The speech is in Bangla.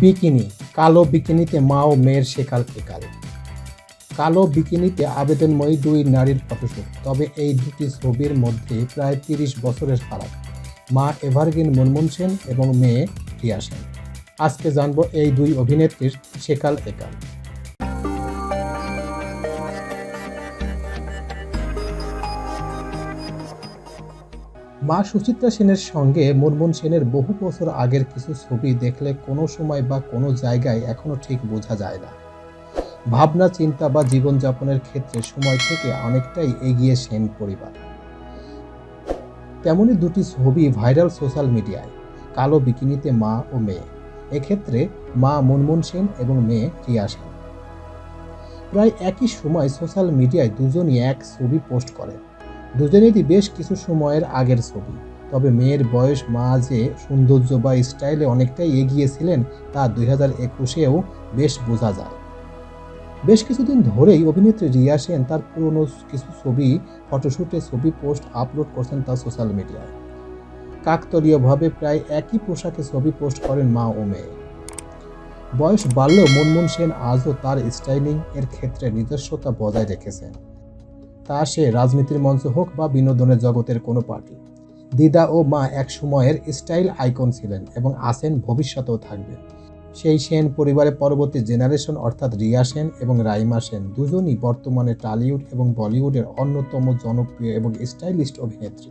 বিকিনি, কালো বিকিনিতে মা ও মেয়ের সেকাল একাল কালো বিকিনিতে আবেদনময়ী দুই নারীর ফটোশুট, তবে এই দুটি ছবির মধ্যে প্রায় তিরিশ বছরের ফারাক। মা এভারগ্রিন মুনমুন সেন এবং মেয়ে রিয়া সেন। আজকে জানব এই দুই অভিনেত্রীর সেকাল একাল মা সুচিত্রা সেনের সঙ্গে মুনমুন সেনের বহু বছর আগের কিছু ছবি দেখলে কোনো সময় বা কোনো জায়গায় এখনও ঠিক বোঝা যায় না। ভাবনা, চিন্তা বা জীবনযাপনের ক্ষেত্রে সময় থেকে অনেকটাই এগিয়ে সেন পরিবার। তেমনি দুটি ছবি ভাইরাল সোশ্যাল মিডিয়ায়, কালো বিকিনিতে মা ও মেয়ে। এক্ষেত্রে মা মুনমুন সেন এবং মেয়ে রিয়া সেন। প্রায় একই সময় সোশ্যাল মিডিয়ায় দুজনই এক ছবি পোস্ট করেন। দুজনেরই বেশ কিছু সময়ের আগের ছবি। তবে মেয়ের বয়স মা যে সৌন্দর্য বা স্টাইলে অনেকটাই এগিয়েছিলেন তা দুই হাজার একুশেও বেশ বোঝা যায়। বেশ কিছুদিন ধরেই অভিনেত্রী রিয়া সেন তার পুরনো কিছু ছবি ফটোশ্যুটে ছবি পোস্ট আপলোড করছেন তার সোশ্যাল মিডিয়ায়। কাকতলীয়ভাবে প্রায় একই পোশাকে ছবি পোস্ট করেন মা ও মেয়ে। বয়স বাড়লেও মুনমুন সেন আজও তার স্টাইলিং এর ক্ষেত্রে নিজস্বতা বজায় রেখেছেন। তা সে রাজনীতির মঞ্চ হোক বা বিনোদনের জগতের কোনো পার্টি। দিদা ও মা এক সময়ের স্টাইল আইকন ছিলেন এবং আসেন ভবিষ্যতেও থাকবে। সেই সেন পরিবারের পরবর্তী জেনারেশন অর্থাৎ রিয়া সেন এবং রাইমা সেন দুজনই বর্তমানে টালিউড এবং বলিউডের অন্যতম জনপ্রিয় এবং স্টাইলিস্ট অভিনেত্রী।